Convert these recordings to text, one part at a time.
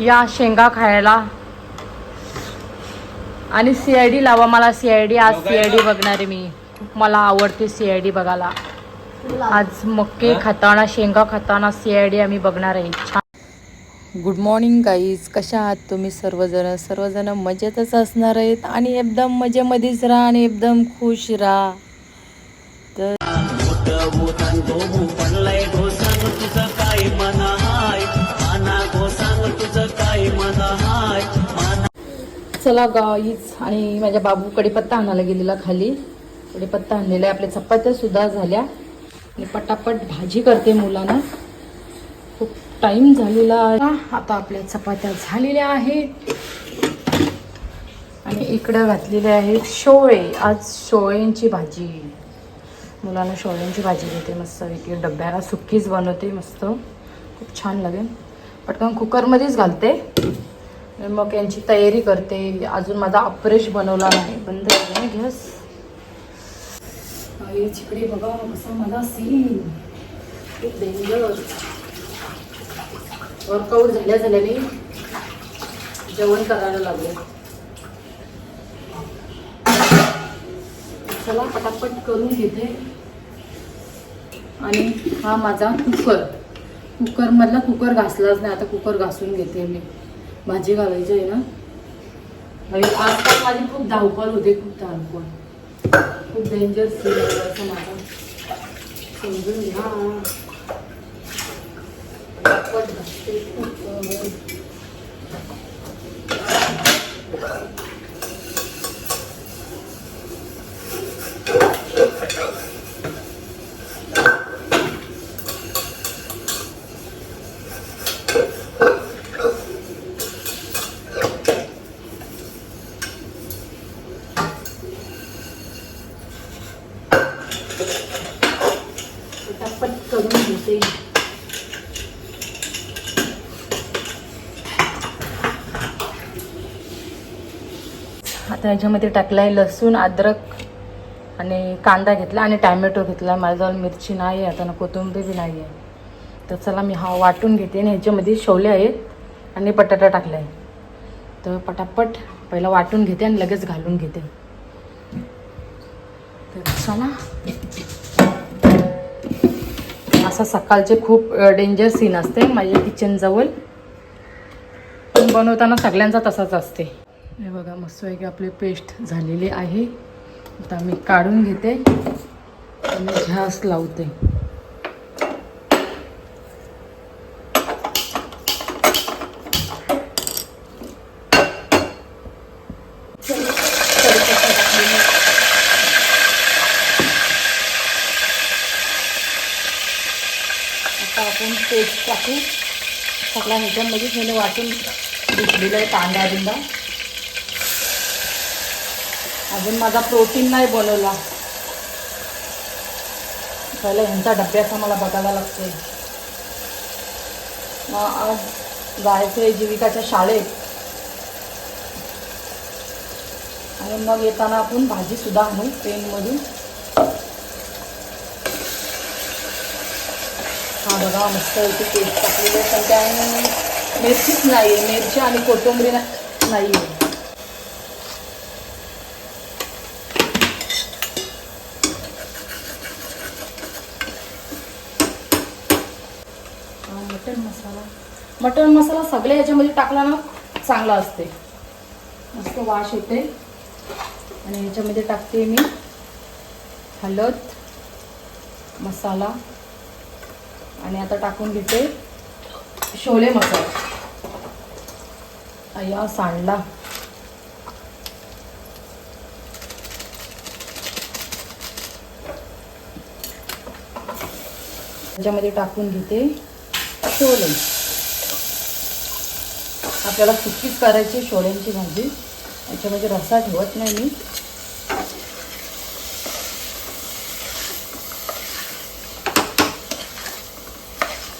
या शेंगा खायला. आणि सी आय डी लावा मला सी आय डी आज सी आय डी बघणार आहे मी. खूप मला आवडते सी आय डी बघायला. आज मक्के खाताना शेंगा खाताना सी आय डी आम्ही बघणार आहे. छान. गुड मॉर्निंग गाईज कशा आहात तुम्ही सर्वजण? सर्वजण मजेतच असणार आहेत आणि एकदम मजेमध्येच राहा आणि एकदम खुश राहा. तर चला गाईच आणि माझ्या बाबू कडीपत्ता आणायला गेलेला खाली. कडीपत्ता आणलेला आहे. आपल्या चपात्या सुद्धा झाल्या. आणि पटापट भाजी करते मुलांना. खूप टाइम झालेला आहे. आता आपल्या चपात्या झालेल्या आहेत. आणि इकडं घातलेल्या आहेत शोळे. आज शोळ्यांची भाजी. मुलांना शोळ्यांची भाजी घेते मस्त. वेगळी डब्याला सुक्कीच बनवते मस्त. खूप छान लागेल. पटकन कुकरमध्येच घालते. मग यांची तयारी करते. अजून माझा अप्रेश बनवला नाही. बंद आहे गॅस? आई, चिकडे बघा कसा माझा सीन खूप डेंजर वर्कआउट झाल्या झाल्याने जेवण करायला लागले. चला पटापट करून घेते. आणि हा माझा कुकर कुकर मधला कुकर घासलाच नाही. आता कुकर घासून घेते मी. भाजी घालायची आहे ना. आणि आजकाल माझी खूप धावपळ होते खूप धावपळ. खूप डेंजर सीन आहे असं माझा. समजून घ्या पटापट घासते कुकर पटापट करून घेते ह्याच्यामध्ये टाकलं आहे लसूण अद्रक आणि कांदा घेतला आणि टॅमॅटो घेतला. माझ्याजवळ मिरची नाही आहे आता ना कोथिंबीर बी नाही आहे. तर चला मी हा वाटून घेते आणि ह्याच्यामध्ये शोले आहेत आणि बटाटा टाकला आहे तर पटापट पहिला वाटून घेते आणि लगेच घालून घेते. तर चला असा सकाळचे खूप डेंजर सीन असते. माझ्या किचनजवळ बनवताना सगळ्यांचा तसाच असते. हे बघा मस्त की आपली पेस्ट झालेली आहे. आता मी काढून घेते आणि घ्यास लावते. आता आपण पेस्ट टाकू. सगळ्या ह्याच्यामध्ये म्हणजे वाटून घेतलेलं आहे कांदा बिंदा. अजून माझा प्रोटीन नाही बनवला. पहिला ह्यांचा डब्याचा मला बघायला लागते मग आज जायचं आहे जीविकाच्या शाळेत. आणि मग येताना आपण भाजीसुद्धा आणू पेनमधून हा बघा मस्त इथे पेस्ट टाकलेली आहे. पण त्या मिरचीच नाही आहे मिरची आणि कोथिंबरी नाही आहे हा मटन मसाला मटन मसाला सगळे ह्याच्यामध्ये टाकला ना चांगला असते. मस्त वाश येते. आणि ह्याच्यामध्ये टाकते मी हळद मसाला. आणि आता टाकून घेते शोले मसाला. अय्या सांडला. त्याच्यामध्ये टाकून घेते शोले. आपल्याला सुकीच करायची शोल्यांची भाजी. याच्यामध्ये रसा ठेवत नाही मी.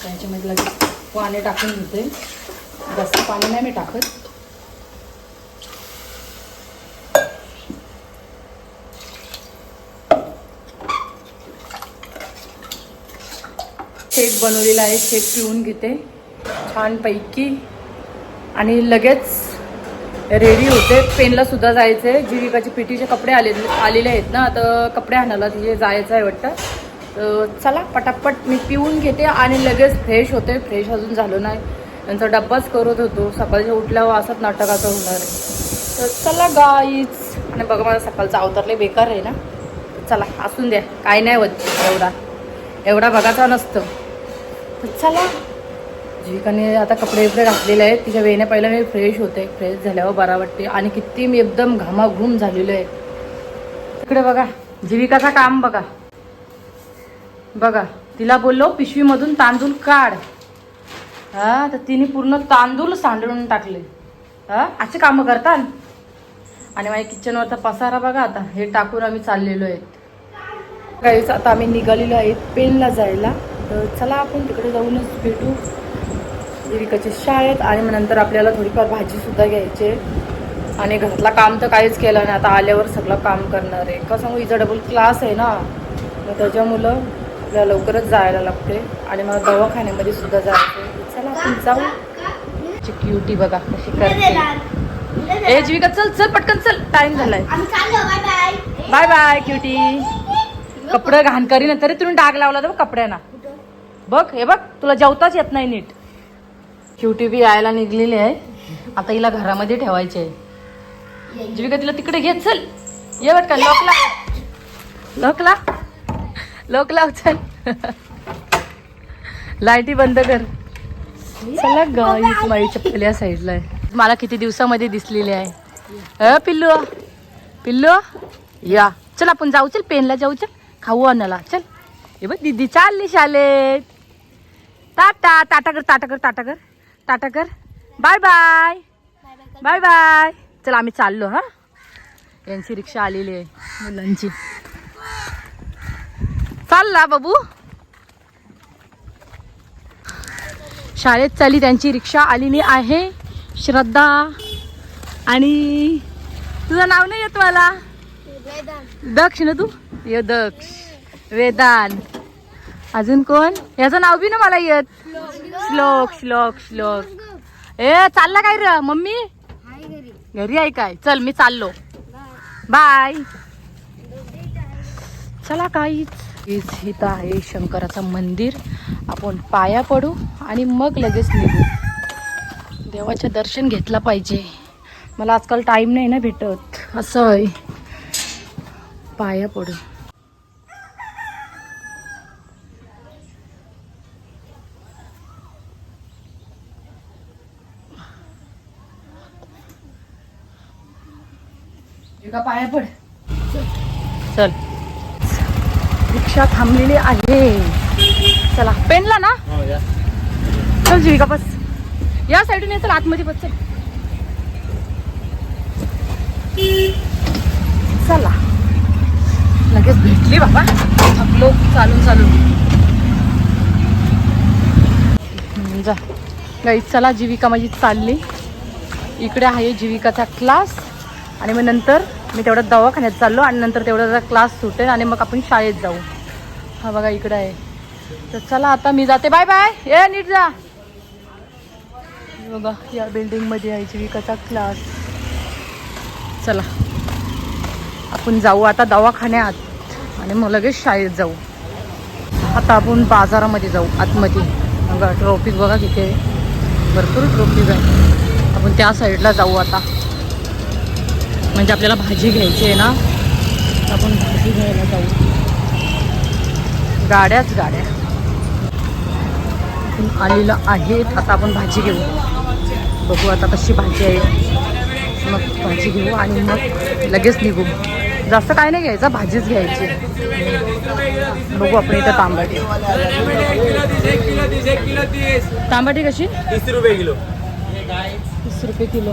त्याच्यामध्ये लगेच पाणी टाकून घेते. जास्त पाणी नाही मी टाकत. शेक बनवलेला आहे शेक पिऊन घेते. छानपैकी आणि लगेच रेडी होते. पेनला सुद्धा जायचं. जीविकाचे पिटीचे कपडे आले आलेले आहेत ना तर कपडे आणायला तिथे जायचं आहे वाटतं. तर चला पटापट मी पिऊन घेते आणि लगेच फ्रेश होते. फ्रेश अजून झालो नाही. त्यांचा डब्बाच करत होतो. सकाळच्या उठल्यावर असंच नाटकाचं होणार आहे. तर चला गाईच आणि बघा मला सकाळचं अवतरले बेकार आहे ना. चला असून द्या. काय नाही होत एवढा. एवढा बघाचा नसतं. तर चला. जीविकाने आता कपडे वगैरे घातलेले आहेत. तिच्या वेळेने पहिला मी फ्रेश होते. फ्रेश झाल्यावर बरा वाटते. आणि किती मी एकदम घामाघूम झालेलो आहे. इकडे बघा. जीविकाचं काम बघा. बघा. तिला बोललो पिशवीमधून तांदूळ काढ. हा तर तिने पूर्ण तांदूळ सांडून टाकले. हा असे कामं करतात. आणि माझ्या किचनवरचा पसारा बघा आता. हे टाकून आम्ही चाललेलो आहेत. काहीच आता आम्ही निघालेलो आहेत पेनला जायला. तर चला आपण तिकडे जाऊनच भेटू. देविकाच्या शाळेत आणि मग नंतर आपल्याला थोडीफार भाजीसुद्धा घ्यायची. आहे आणि घरातला काम तर काहीच केलं नाही. आता आल्यावर सगळं काम करणार आहे. का सांगू हिचा डबल क्लास आहे ना? मग त्याच्यामुळं आपल्याला लवकरच जायला लागते. आणि मला दवाखान्यामध्ये सुद्धा जायचं. चला आपण जाऊ. क्युटी बघा कशी करते. ए जीविका चल चल पटकन चल. टाइम झालाय. बाय बाय क्युटी कपडे घाण करीन तरी तुम्ही डाग लावला तर कपड्यांना. बघ हे बघ तुला जेवताच येत नाही नीट. क्युटी बी यायला निघलेली आहे. आता हिला घरामध्ये ठेवायचे आहे. जीविका तिला तिकडे घेत चल. ये वाट का लोकला लोकला लोकला चल. लाईटी बंद कर. चला गाईच माझी चप्पल या साईडला आहे. मला किती दिवसामध्ये दिसलेली आहे. अ पिल्लू. पिल्लू या. चल आपण जाऊ चल पेनला जाऊ चल. खाऊ अन्नाला चल. हे बघ दीदी चालली शालेत टाटा टाटा कर टाटा कर टाटा कर. टाटा कर. Bye bye. Bye bye. चल आम्ही चाललो हा? यांची रिक्षा आलेली आहे मुलांची. चालला बाबू. शाळेत चाली त्यांची रिक्षा आलेली आहे. श्रद्धा आणि तुझं नाव नाही येत मला? दक्ष ना तू? ये दक्ष. वेदांत. अजून कोण? याचं नाव बी ना मला येत. श्लोक श्लोक श्लोक. ए चालला काय र मम्मी? घरी आहे काय? चल मी चाललो. बाय. चला काहीच. इथं आहे शंकराचं मंदिर. आपण पाया पडू आणि मग लगेच निघू. देवाचं दर्शन घेतलं पाहिजे. मला आजकाल टाईम नाही ना भेटत. असं आहे. पाया पडू. का पाया पड. चल. रिक्षा थांबलेली आहे. चला पेनला ना? चल जीविका बस. या साईडून ये चल आतमध्ये बस चल. चला. लगेच भेटली बाबा. आपलो चालून चालून. जा. गाई चला जीविका माझी चालली. इकडे आहे जीविकाचा क्लास आणि मग नंतर मी तेवढ्या दवाखान्यात चाललो आणि नंतर तेवढा क्लास सुटेल आणि मग आपण शाळेत जाऊ. हा बघा इकडं आहे. तर चला आता मी जाते. बाय बाय ये नीट जा. बघा या बिल्डिंगमध्ये यायची विकाचा क्लास चला. आपण जाऊ आता दवाखान्यात आणि मग लगेच शाळेत जाऊ. आता आपण बाजारामध्ये जाऊ आतमध्ये. बघा ट्रॉफिक बघा तिथे भरपूर ट्रॉफिक आहे. आपण त्या साईडला जाऊ आता. म्हणजे आपल्याला भाजी घ्यायची आहे ना आपण भाजी घ्यायला जाऊ. गाड्याच गाड्या. आलेलं आहेत आता आपण भाजी घेऊ. बघू आता कशी भाजी आहे. मग भाजी घेऊ आणि मग लगेच निघू. जास्त काय नाही घ्यायचं भाजीच घ्यायची. बघू आपण इथं तांबाटी तांबाटी कशी? तीस रुपये किलो. रुपये किलो.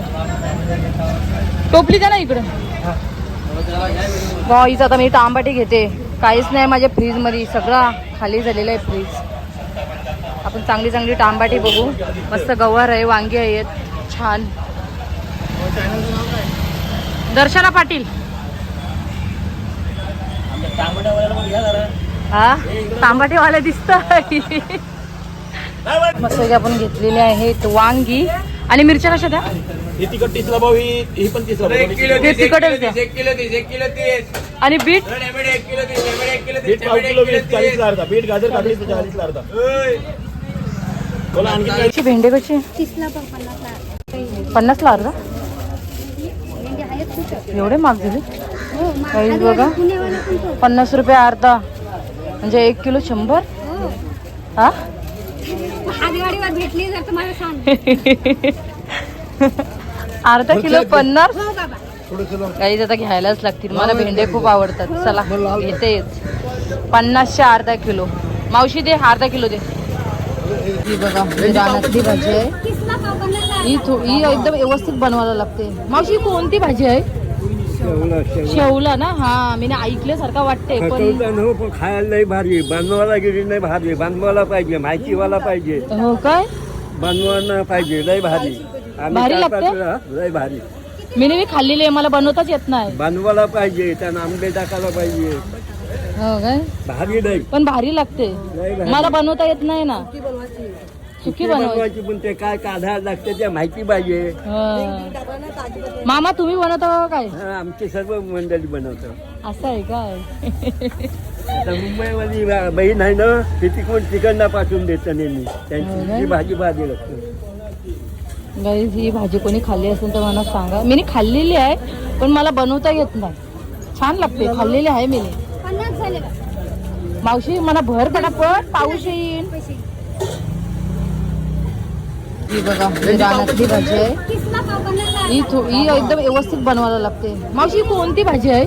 टोपली द्या ना इकडं. गाईच आता मी तांबाटी घेते. काहीच नाही माझ्या फ्रीजमध्ये. सगळं खाली झालेलं आहे फ्रीज. आपण चांगली चांगली तांबाटी बघू. मस्त गवार आहे वांगी आहेत. छान. दर्शना पाटील. हा? तांबाटीवाले दिसत मस्त आपण घेतलेले आहेत वांगी. आणि मिरच्या कशा द्या ही तिकट तीसला भाऊ ही ही पण तीसला भाऊ एक किलो हे तीस एक तिखटच किलो द्या. तीस एक किलो तीस एक किलो तीस. आणि बीट? एक किलो तीस एक किलो तीस बीट पाव किलो एक अर्धा. बीट गाजर काकडी चाळीस ला अर्धा. बोला आणखी काय? ची भेंडे कशी? तीसला पण पन्नासला पन्नास ला अर्धा? आहेत खूप एवढे महाग झाले हो काही बघा. पुण्यावाला पण तो पन्नास रुपये अर्धा. म्हणजे एक किलो शंभर? हो. हा? आगगाडीवर भेटली जर तुम्हाला सांग. अर्धा किलो पन्नास? हो काही आता घ्यायलाच लागतील. मला भेंडे खूप आवडतात. चला येतेच पन्नासशे अर्धा किलो. मावशी दे अर्धा किलो दे. ही बघा ही रानातली भाजी आहे. ही थो- ही एकदम व्यवस्थित बनवायला लागते. मावशी ही कोणती भाजी आहे? शेवला ना? हा मी ना ऐकल्यासारखा वाटते पण न पण खायला नाही भारी. बनवायला गेली नाही भारी. बनवायला पाहिजे माहितीवाला पाहिजे. हो काय? बनवायला पाहिजे लय भारी. भारी लागते? लय भारी. मी नेहमी खाल्लेली आहे मला बनवताच येत नाही. बनवायला पाहिजे त्यांना आंबे टाकायला पाहिजे. हो काय? भारी नाही पण भारी लागते. मला बनवता येत नाही ना. सुकी बनवायची. बनवायची पण ते काय काढायला लागते ते माहिती पाहिजे. हा. मामा तुम्ही बनवता का काय? हा, आमची सर्व मंडळी बनवतात असं आहे काय आता मुंबईमध्ये बा- बहीण आहे ना ती तिकडून तिकडनं पाठवून देतं नेहमी. हो त्यांची? ती भाजी भाजी लागते गाईज ही भाजी कोणी खाल्ली असेल तर मला सांगा. मी खाल्लेली आहे पण मला बनवता येत नाही. छान लागते खाल्लेली आहे मी पन्नास झाले बा. मावशी मला भर पटापट पाऊस येईल पैसे ही बघा ही रानातली भाजी आहे. तीसला पाव पन्नासला ही थो- ही एकदम व्यवस्थित बनवायला लागते. मावशी ही कोणती भाजी आहे?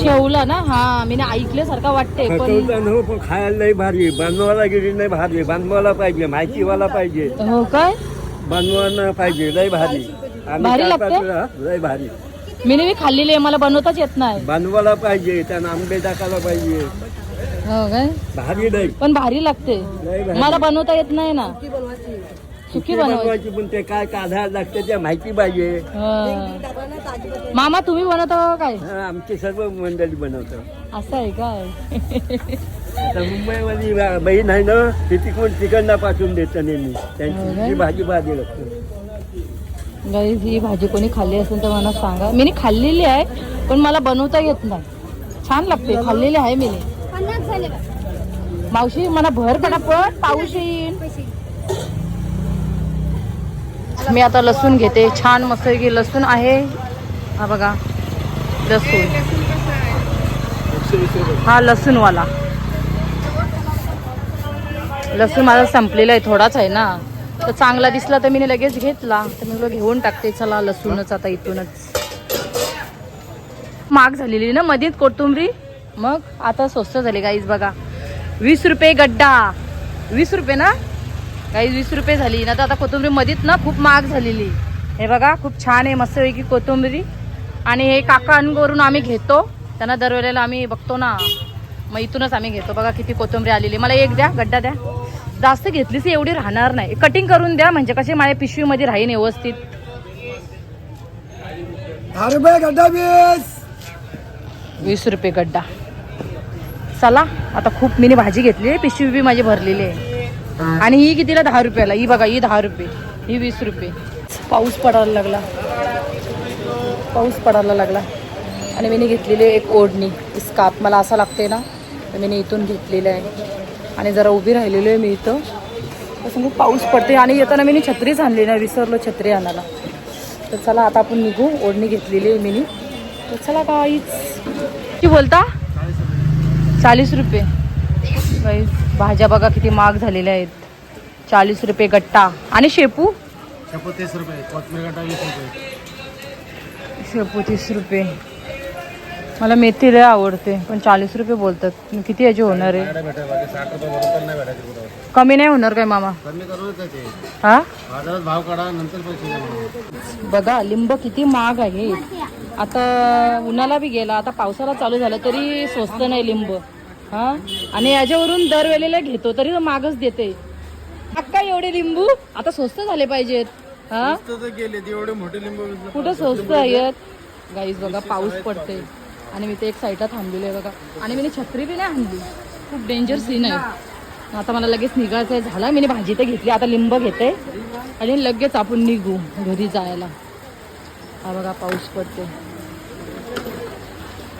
शेवला ना? हा मी ना ऐकल्यासारखा वाटते पण न पण खायला नाही भारी बनवायला गेली नाही भारी बनवायला पाहिजे माहितीवाला पाहिजे. हो काय? बनवायला पाहिजे लय भारी आम्ही भारी काय लागते? ना, लय भारी मी नेहमी खाल्लेली आहे मला बनवताच येत नाही. बनवायला पाहिजे त्यांना आंबे टाकायला पाहिजे. हो काय? भारी नाही पण भारी लागते. लय भारी. मला बनवता येत नाही ना. सुकी बनवायची. बनवायची पण ते काय काढायला लागते ते माहिती पाहिजे. हा. मामा तुम्ही बनवता का काय? हा, आमची सर्व मंडळी बनवतात असं आहे काय? आता मुंबईमध्ये बा- बहीण आहे ना ती तिकडून तिकडनं पाठवून देतं नेहमी. हो त्यांची? ती भाजी भाजी लागते गाईज ही भाजी कोणी खाल्ली असेल तर मला सांगा. मी खाल्लेली आहे पण मला बनवता येत नाही. छान लागते खाल्लेली आहे मी पन्नास झाले. बा मावशी मला भर पटापट पाऊस येईल पैसे मी आता लसूण घेते. छान मस्त की लसूण आहे. हा बघा. लसूण. हा लसूणवाला. लसूण माझा संपलेला आहे. थोडाच आहे ना. तर चांगला दिसला तर मी लगेच घेतला. तर मी घेऊन टाकते. चला लसूणच आता इथूनच. महाग झालेली ना मध्येच कोथिंबरी? मग आता स्वस्त झाली गाईज बघा. वीस रुपये गड्डा. वीस रुपये ना? काही वीस रुपये झाली. ना तर आता कोथिंबरी मध्येच ना खूप महाग झालेली. हे बघा खूप छान आहे मस्तपैकी कोथिंबरी. आणि हे काकांवरून आम्ही घेतो. त्यांना दरवेळेला आम्ही बघतो ना. मग इथूनच आम्ही घेतो. बघा किती कोथिंबरी आलेली. मला एक द्या गड्डा द्या. जास्त घेतलीच एवढी राहणार नाही. कटिंग करून द्या म्हणजे कसे माझ्या पिशवीमध्ये राहीन व्यवस्थित. वीस रुपये गड्डा. चला आता खूप मिनी भाजी घेतली पिशवी बी माझी भरलेली आहे. आणि ही कितीला? दहा रुपयाला. ही बघा ही दहा रुपये. ही वीस रुपये. पाऊस पडायला लागला. पाऊस पडायला लागला. आणि मी घेतलेली आहे एक ओढणी स्काप मला असा लागते ना तर मी इथून घेतलेलं आहे. आणि जरा उभी राहिलेलो आहे मी इथं. तसं खूप पाऊस पडते आणि येताना मी छत्रीच आणली ना विसरलो छत्री आणायला. तर चला आता आपण निघू. ओढणी घेतलेली आहे मीनी. तर चला काहीच किती बोलता? चाळीस रुपये. बाई, भाज्या बघा किती महाग झालेल्या आहेत. चाळीस रुपये गट्टा. आणि शेपू? शेपू तीस रुपये कोथमीर गड्डा वीस रुपये. शेपू तीस रुपये. मला मेथी लय आवडते पण चाळीस रुपये बोलतात. किती याची होणार आहे? कमी नाही होणार काय मामा? हा? भाव काढा नंतर. बघा लिंब किती महाग आहे. आता उन्हाळा बी गेला आता पावसाळा चालू झाला तरी स्वस्त नाही लिंब. हा? आणि याच्यावरून दरवेळेला घेतो तरी मागच देते. अक्का एवढे लिंबू आता स्वस्त झाले पाहिजेत. हा? गेले एवढे मोठे लिंबू. कुठं स्वस्त आहेत? गाईज बघा पाऊस पडते आणि मी ते एक साईडला थांबलेलो आहे बघा. आणि मी छत्री बी नाही आणली. खूप डेंजर सीन आहे. आता मला लगेच निघायचं आहे झाला मी भाजी तर घेतली. आता लिंब घेते. आणि लगेच आपण निघू घरी जायला. हा बघा पाऊस पडतो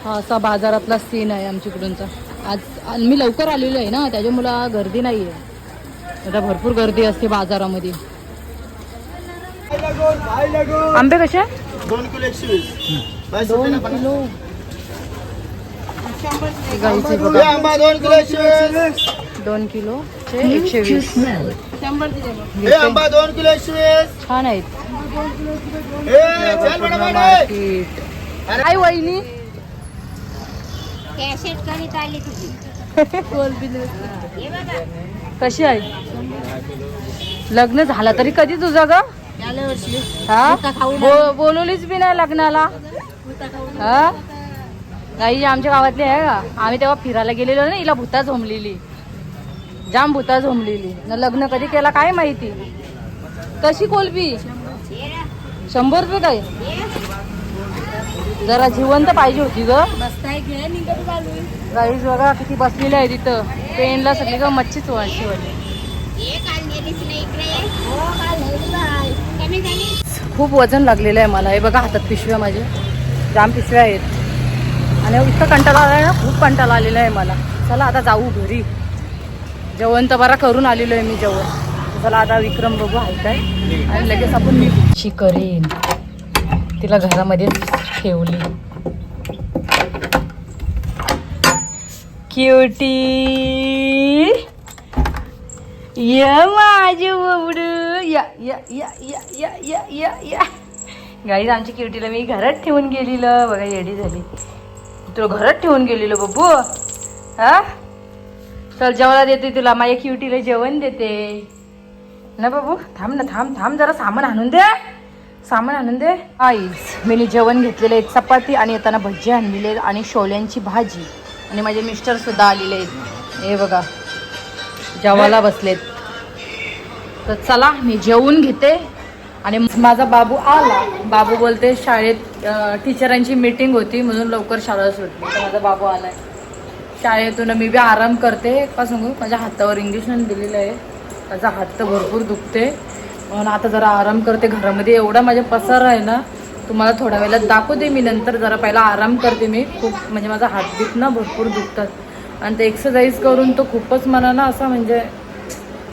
हा असा बाजारातला सीन आहे आमच्याकडूनचा. आज मी लवकर आलेलो आहे ना त्याच्यामुळं गर्दी नाही आहे आता भरपूर गर्दी असते बाजारामध्ये. आंबे कसे दोन किलो एकशे वीस. दोन किलो. दोन किलो एकशे वीस. दोन किलो चे एकशे वीस. आंबा दोन किलो एकशे वीस. छान आहेत. मार्केट. काय वहिनी. कॅसेट करीत आली तुझी. कशी आहे लग्न झालं तरी कधी तुझं ग? हा? बो- बोलवलीच बी नाही लग्नाला. हा? काही आमच्या गावातली आहे का आम्ही तेव्हा फिरायला गेलेलो ना हिला भूता झोमलेली जाम भूता झोमलेली न लग्न कधी केला काय माहिती? कशी कोलबी? शंभर रुपये काय? जरा जिवंत पाहिजे होती ग. गाईज बघा किती बसलेली आहे तिथं. पेनला सगळी ग मच्छीच कमी झाली. खूप वजन लागलेलं आहे मला. हे बघा हातात पिशव्या माझ्या. जाम पिशव्या आहेत. आणि इतकं कंटाळा आला आहे ना खूप कंटाळा आलेला आहे मला. चला आता जाऊ घरी. जेवण तर बरा करून आलेलो आहे मी जेवण. चला आता विक्रम बघू आहे काय आणि लगेच आपण मी शी करेन. तिला घरामध्येच ठेवली. क्युटी या माझे बबडू या या या या या या या या. गाईज आमची क्युटीला मी घरात ठेवून गेलेलं. बघा येडी झाली. तुला घरात ठेवून गेलेलं बब्बू हा? चल जेवायला देते तुला. माझ्या क्युटीला जेवण देते. ना बाबू? थांब ना थांब थांब. जरा सामान आणून दे. सामान आणून दे. आईज मी जेवण घेतलेलं आहे चपाती आणि येताना भजी आणलेले आहेत आणि शोल्यांची भाजी. आणि माझे मिस्टर सुद्धा आलेले आहेत. हे बघा जेवायला बसलेत. तर चला मी जेवून घेते. आणि माझा बाबू आला. बाबू बोलते शाळेत टीचरांची मीटिंग होती म्हणून लवकर शाळा सुटली. तर माझा बाबू आलाय. शाळेतून मी बी आराम करते. का सांगू? माझ्या हातावर इंजेक्शन दिलेलं आहे. माझा हात तर भरपूर दुखते म्हणून आता जरा आराम करते घरामध्ये. एवढा माझा पसार आहे ना तुम्हाला थोड्या वेळात दाखवते मी नंतर. जरा पहिला आराम करते मी. खूप म्हणजे माझा हातबीत ना भरपूर दुखतात. आणि ते एक्सरसाइज करून तो खूपच मला ना असा म्हणजे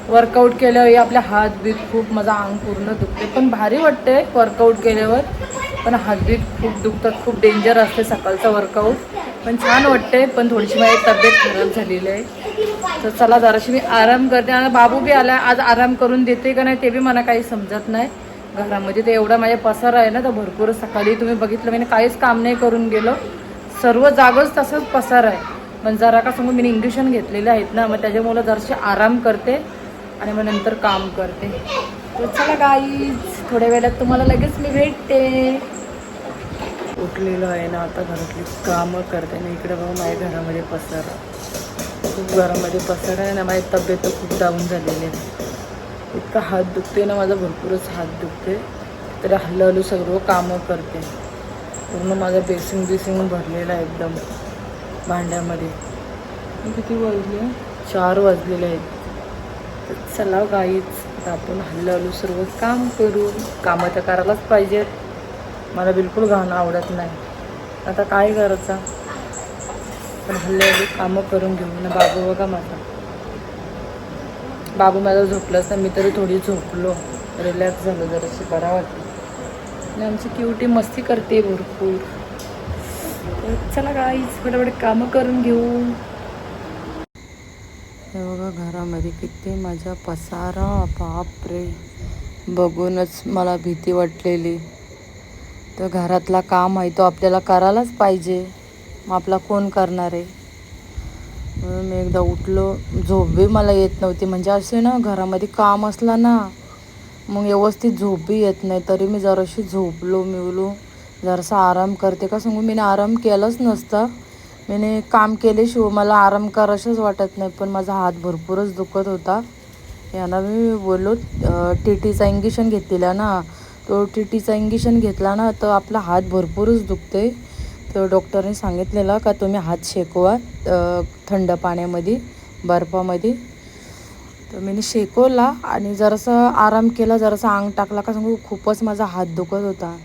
वर्कआउट केल्यावर आपल्या हात बीत खूप माझा अंग पूर्ण दुखते. पण भारी वाटते वर्कआउट केल्यावर. पण हातबीत खूप दुखतात. खूप डेंजर असते सकाळचा वर्कआउट पण छान वाटते पण थोडीशी माझी तब्येत खराब झालेली आहे. तर चला जराशी मी आराम करते. आणि बाबू बी आला आज आराम करून देते का नाही ते बी मला काही समजत नाही. घरामध्ये ते एवढा माझ्या पसार आहे ना तर भरपूर सकाळी तुम्ही बघितलं मी काहीच काम नाही करून गेलो. सर्व जागच तसंच पसार आहे. पण जरा का सांगू मी इंजेक्शन घेतलेले आहेत ना मग त्याच्यामुळं जराशी आराम करते आणि मग नंतर काम करते. तर चला गाईज थोड्या वेळात तुम्हाला लगेच मी भेटते. उठलेलो आहे ना आता घरातली कामं करते. ना इकडे बघा माझ्या घरामध्ये पसार खूप घरामध्ये पसार आहे ना माझी तब्येत खूप डाऊन झालेली आहे. इतका हात दुखते ना माझा भरपूरच हात दुखते तरी हल्लू सर्व कामं करते. पूर्ण माझा बेसिंग बिसिंग भरलेला आहे एकदम भांड्यामध्ये. किती वाजले? चार वाजलेले आहेत. तर चला गाईच आपण हल्लू हल्लू सर्व काम करू. कामं तर करायलाच पाहिजेत. मला बिलकुल गाणं आवडत नाही. आता काय करायचं? पण हल्ले हल्ली कामं करून घेऊ ना बाबू बघा माझा. बाबू माझा झोपलाच नाही मी तरी थोडी झोपलो. रिलॅक्स झालो जराशी बरा वाटलं. आणि आमची क्युटी मस्ती करते भरपूर. चला गाईच फटाफट कामं करून घेऊ. हे बघा घरामध्ये किती माझा पसारा बापरे. बघूनच मला भीती वाटलेली. तर घरातला काम आहे तो आपल्याला करायलाच पाहिजे. मग आपला कोण करणार आहे? म्हणून मी एकदा उठलो. झोप बी मला येत नव्हती. म्हणजे असे ना घरामध्ये काम असला ना मग व्यवस्थित झोप बी येत नाही. तरी मी जराशी झोपलो मिळलो. जरासा आराम करते. का सांगू मी आराम केलाच नसता. मी काम केल्याशिवाय मला आराम करायचंच वाटत नाही. पण माझा हात भरपूरच दुखत होता. यांना मी बोललो टी टीचा इंजेक्शन घेतलेला ना तो टी टीचा इंजेक्शन घेतला ना तर आपला हात भरपूरच दुखते तर डॉक्टरने सांगितलेलं का तुम्ही हात शेकवा थंड पाण्यामध्ये बर्फामध्ये. तर मी शेकवला आणि जरासं आराम केला जरासा अंग टाकला का सांगू खूपच माझा हात दुखत होता.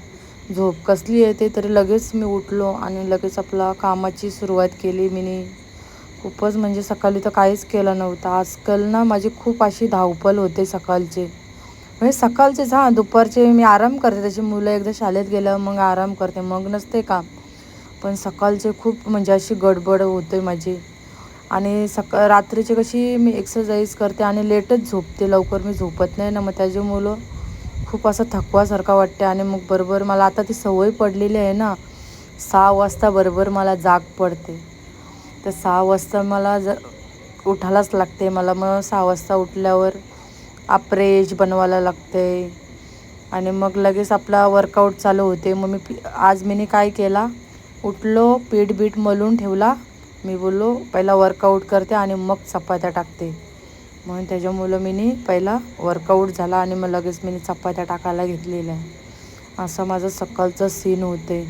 झोप कसली येते तरी लगेच मी उठलो आणि लगेच आपला कामाची सुरुवात केली मी खूपच म्हणजे सकाळी तर काहीच केलं नव्हतं. आजकाल ना माझी खूप अशी धावपल होते सकाळचे. म्हणजे सकाळचेच हां दुपारचे मी आराम करते. त्याची मुलं एकदा शाळेत गेल्यावर मग आराम करते. मग नसते काम. पण सकाळचे खूप म्हणजे अशी गडबड होते माझी. आणि सका रात्रीची कशी मी एक्सरसाइज करते आणि लेटच झोपते. लवकर मी झोपत नाही ना. मग त्याची मुलं खूप असं थकवासारखा वाटते. आणि मग बरोबर मला आता ती सवय पडलेली आहे ना सहा वाजता बरोबर मला जाग पडते. तर सहा वाजता मला ज उठायलाच लागते. मला मग सहा वाजता उठल्यावर अप्रेज बनवायला लागते. आणि मग लगेच आपला वर्कआउट चालू होते. मग मी पी- आज मीने काय केला? उठलो पीठ बीठ मलून ठेवला. मी बोललो पहिला वर्कआउट करते आणि मग चपात्या टाकते. म्हणून त्याच्यामुळं मी पहिला वर्कआउट झाला आणि मग लगेच मी चपात्या टाकायला घेतलेल्या. असं माझं सकाळचं सीन होते.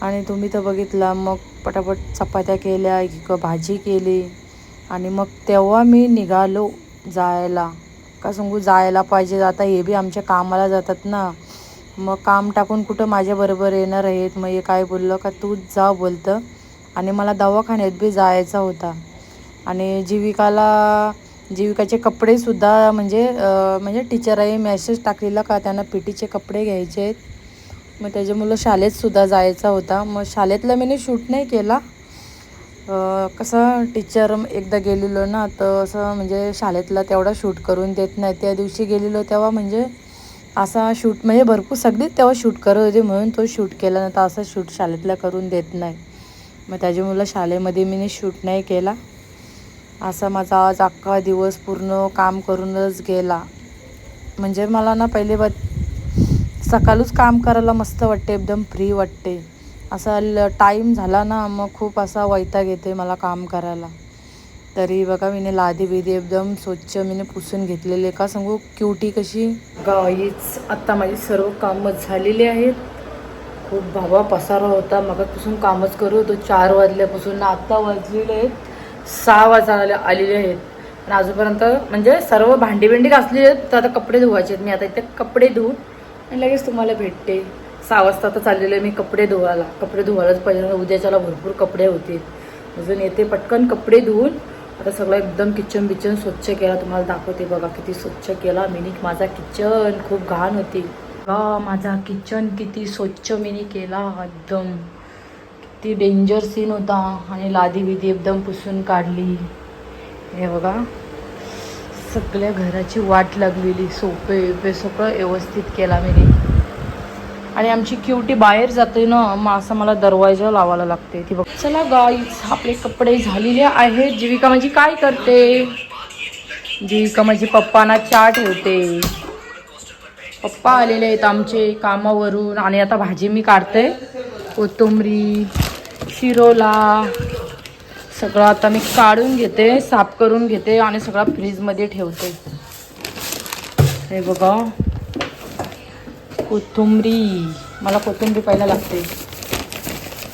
आणि तुम्ही तर बघितला मग पटापट चपात्या केल्या एक भाजी केली. आणि मग तेव्हा मी निघालो जायला. का सांगू जायला पाहिजे. आता हे बी आमच्या कामाला जातात ना. मग काम टाकून कुठं माझ्याबरोबर येणार आहेत? मग हे काय बोललं का तूच जा बोलतं. आणि मला दवाखान्यात बी जायचा होता. आणि जीविकाला जीविकाचे कपडेसुद्धा म्हणजे म्हणजे म्हणजे आहे मेसेज टाकलेला का त्यांना पी टीचे कपडे घ्यायचे आहेत. मग त्याच्यामुळं शाळेतसुद्धा जायचा होता. मग शाळेतला मी शूट नाही केला. कसं टीचर एकदा गेलेलो ना तर असं म्हणजे शाळेतला तेवढा शूट करून देत नाही. त्या दिवशी गेलेलो तेव्हा म्हणजे असा शूट म्हणजे भरपूर सगळीच तेव्हा शूट करत होते म्हणून तो शूट केला नाही तर असा शूट शाळेतला करून देत नाही. मग त्याच्यामुळं शाळेमध्ये मी शूट नाही केला. असा माझा आज अख्खा दिवस पूर्ण काम करूनच गेला. म्हणजे मला ना पहिले ब सकाळूच काम करायला मस्त वाटते एकदम फ्री वाटते. असा ल टाईम झाला ना मग खूप असा वैताग येते मला काम करायला. तरी बघा मी लादी बिदी एकदम स्वच्छ मीने पुसून घेतलेले. का सांगू क्युटी कशी? गाईच आत्ता माझी सर्व कामं झालेली आहेत. खूप भावा पसारा होता. मगापासून कामच करू होतो. चार वाजल्यापासून आत्ता वाजलेले आहेत. सहा वाजायला आलेले आहेत. आणि अजूनपर्यंत म्हणजे सर्व भांडी भांडी घासली आहेत. तर आता कपडे धुवायचे आहेत. मी आता इथे कपडे धुवून आणि लगेच तुम्हाला भेटते. सहा वाजता तर चाललेलं आहे मी कपडे धुवायला. कपडे धुवायलाच पाहिजे उद्याच्याला भरपूर कपडे होतील. अजून येते पटकन कपडे धुवून. आता सगळं एकदम किचन बिचन स्वच्छ केला. तुम्हाला दाखवते बघा किती स्वच्छ केला. मिनी माझा किचन खूप घाण होती. बघा माझा किचन किती स्वच्छ मिनी केला एकदम. किती डेंजर सीन होता. आणि लादी बिदी एकदम पुसून काढली. हे बघा. सगळ्या घराची वाट लागलेली. सोपे बिपे सगळं व्यवस्थित केला मी आणि आमची क्युटी बाहेर जाते ना मग असं मला दरवाजा लावायला लागते. ती बघ. चला गाईज आपले कपडे झालेले आहेत. जीविका माझी काय करते? जीविका माझी पप्पांना चहा ठेवते. पप्पा आलेले आहेत आमचे कामावरून. आणि आता भाजी मी काढते. कोथिंबरी शिरोला. सगळं आता मी काढून घेते साफ करून घेते आणि सगळा फ्रीजमध्ये ठेवते. हे बघा. कोथिंबरी. मला कोथिंबरी पहिला लागते.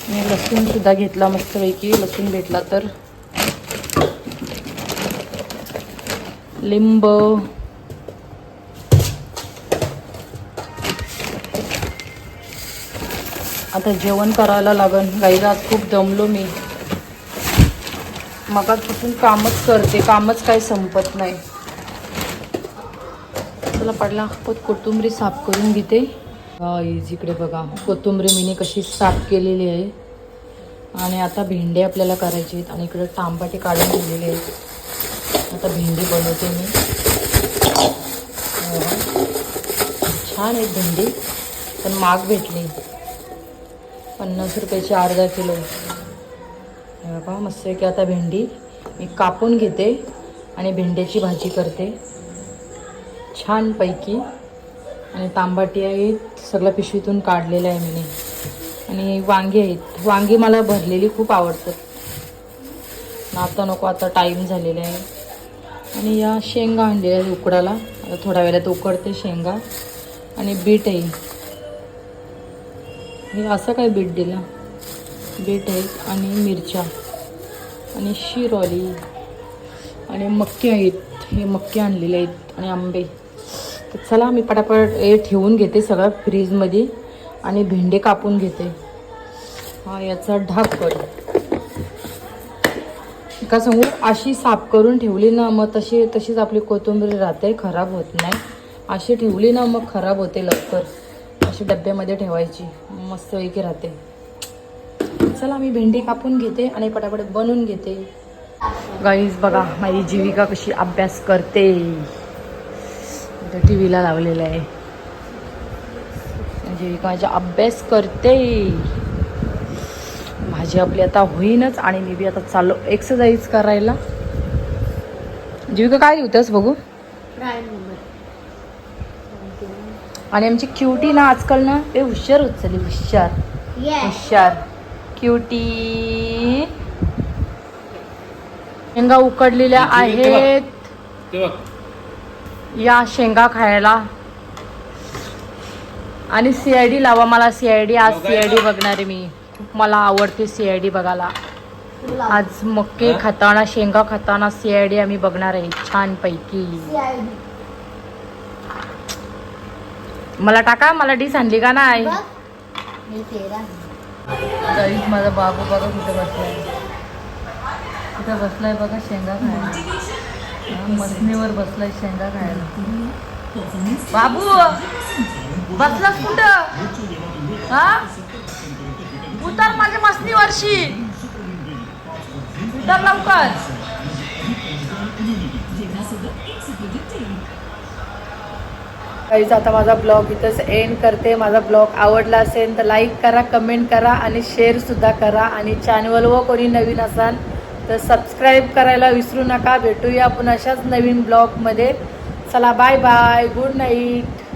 मी लसूणसुद्धा घेतला मस्तपैकी. लसूण भेटला तर. लिंब. आता जेवण करायला लागन. गाईला आज खूप दमलो मी. मगापासून कामच करते. कामच काही संपत नाही. मसाला पडला पत कोथिंबरी साफ करून घेते. इकडे बघा कोथिंबरी मीने कशी साफ केलेली आहे. आणि आता भेंडे आपल्याला करायचे आहेत. आणि इकडे टांबाटे काढून ठेवलेले आहेत. आता भेंडी बनवते मी. छान आहेत भेंडी. पण माग भेटली. पन्नास रुपयाची अर्धा किलो. बघा मस्त आहे की आता भेंडी मी कापून घेते आणि भेंड्याची भाजी करते. छानपैकी. आणि तांबाटी आहेत सगळं पिशवीतून काढलेलं आहे मी आणि वांगी आहेत. वांगी मला भरलेली खूप आवडतात. आता नको आता टाईम झालेला आहे. आणि या शेंगा आणलेल्या आहेत उकडाला आता थोड्या वेळात उकडते शेंगा. आणि बीट आहे. हे असं काय बीट दिलं? बीट आहेत आणि मिरच्या. आणि शिरोली. आणि मक्के आहेत. हे मक्के आणलेले आहेत. आणि आंबे. तर चला मी पटापट हे ठेवून घेते सगळं फ्रीजमध्ये आणि भेंडे कापून घेते. हा याचा ढाक कर. का सांगू अशी साफ करून ठेवली ना मग तशी तशीच आपली कोथिंबीर राहते खराब होत नाही. अशी ठेवली ना मग खराब होते लवकर. अशी डब्यामध्ये ठेवायची मस्तपैकी राहते. चला मी भेंडी कापून घेते आणि पटापट बनवून घेते. गाईज बघा माझी जीविका कशी अभ्यास करते. टी व्हीला लावलेलं आहे. जीविका माझा अभ्यास करते. भाजी आपली आता होईनच आणि मी बी आता चाललो एक्सरसाइज करायला. जीविका काय लिहितेस बघू? आणि आमची क्युटी ना आजकाल ना ते हुशार होत चालली हुशार. हुशार. क्युटी शेंगा उकडलेल्या आहेत. ते बघ. या शेंगा खायला. आणि सीआयडी लावा मला सीआयडी आज सीआयडी बघणार आहे मी. खूप मला आवडते सीआयडी बघायला. आज मक्के खाताना शेंगा खाताना सीआयडी आम्ही बघणार आहे छान पैकी मला टाका मला डिस आणली का नाही? माझा बाबू बघा कुठे बसलाय. कुठे बसलाय बघा शेंगा खायला. मसनीवर बसलाय शेंगा खायला. बाबू बसलास कुठं? हा? उतर माझ्या मसनीवरशी उतर लवकर. गाईज आता माझा ब्लॉग इथंच एंड करते. माझा ब्लॉग आवडला असेल तर लाईक करा कमेंट करा आणि शेअर सुद्धा करा. आणि चॅनल व कोणी नवीन असाल तर सबस्क्राईब करायला विसरू नका. भेटूया पुन्हा अशाच नवीन ब्लॉगमध्ये चला बाय बाय गुड नाईट